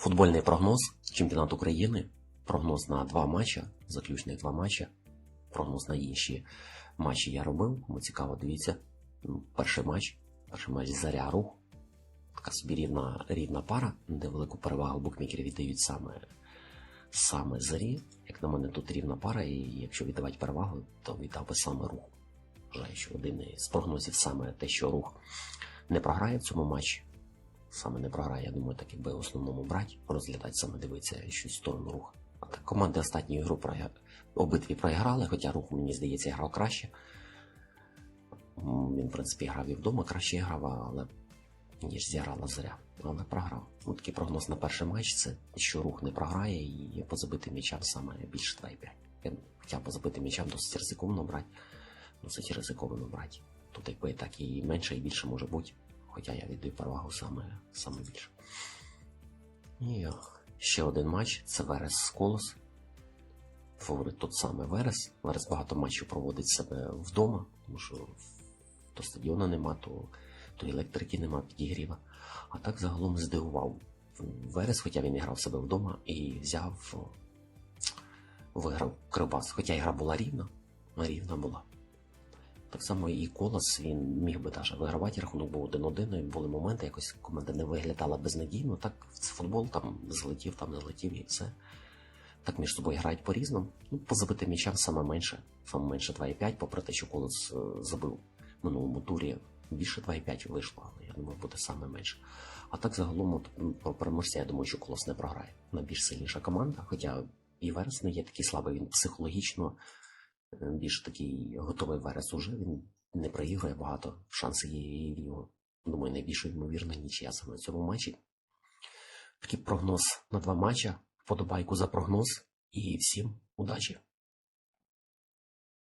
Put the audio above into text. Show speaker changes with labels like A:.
A: Футбольний прогноз чемпіонат України. Прогноз на два матчі, заключних два матчі. Прогноз на інші матчі я робив. Кому цікаво, дивіться. Ну, Перший матч. Перший матч заря рух. Така собі рівна, рівна пара, де велику перевагу букмекери віддають саме, саме зарі. Як на мене, тут рівна пара, і якщо віддавати перевагу, то віддав би саме рух. Вважаю, що один із прогнозів саме те, що рух не програє в цьому матчі. Саме не програє, я думаю, так якби в основному брати, розглядати саме дивитися щось в сторону рух. А так команди останньої гру програ... обидві програли, хоча рух, мені здається, грав краще. Він, в принципі, грав і вдома краще грав, але ніж зіграла заря. Але програв. Ну, такий прогноз на перший матч це що рух не програє і по забитим м'ячам саме більше 2,5. Я- Хоча по забитим м'ячам досить ризиковано брати. Досить ризиковано брати. Тут якби так і менше, і більше може бути. Хоча я віддаю перевагу саме, саме більше. І ще один матч це Верес з Колос. Фаворит тут саме Верес. Верес багато матчів проводить себе вдома, тому що то стадіону нема, то, то електрики нема підігріва. А так загалом здивував. Верес, хоча він і грав себе вдома і взяв, виграв Кривбас. Хоча ігра була рівна, рівна була. Так само і Колос він міг би даже вигравати, рахунок був 1-1, і були моменти, якось команда не виглядала безнадійно. Так, футбол там злетів, там не злетів і все. Так між собою грають по-різному. Ну, по забитим м'ячам саме менше, саме менше 2,5, попри те, що Колос е, забив в минулому турі більше 2,5 вийшло, але я думаю, буде саме менше. А так загалом от, про переможця, я думаю, що Колос не програє. На більш сильніша команда, хоча і Верес не є такий слабий, він психологічно більш такий готовий Верес уже. Він не проігрує багато. Шанси є в нього. Думаю, найбільш ймовірно нічия саме на цьому матчі. Такий прогноз на два матча. Вподобайку за прогноз і всім удачі!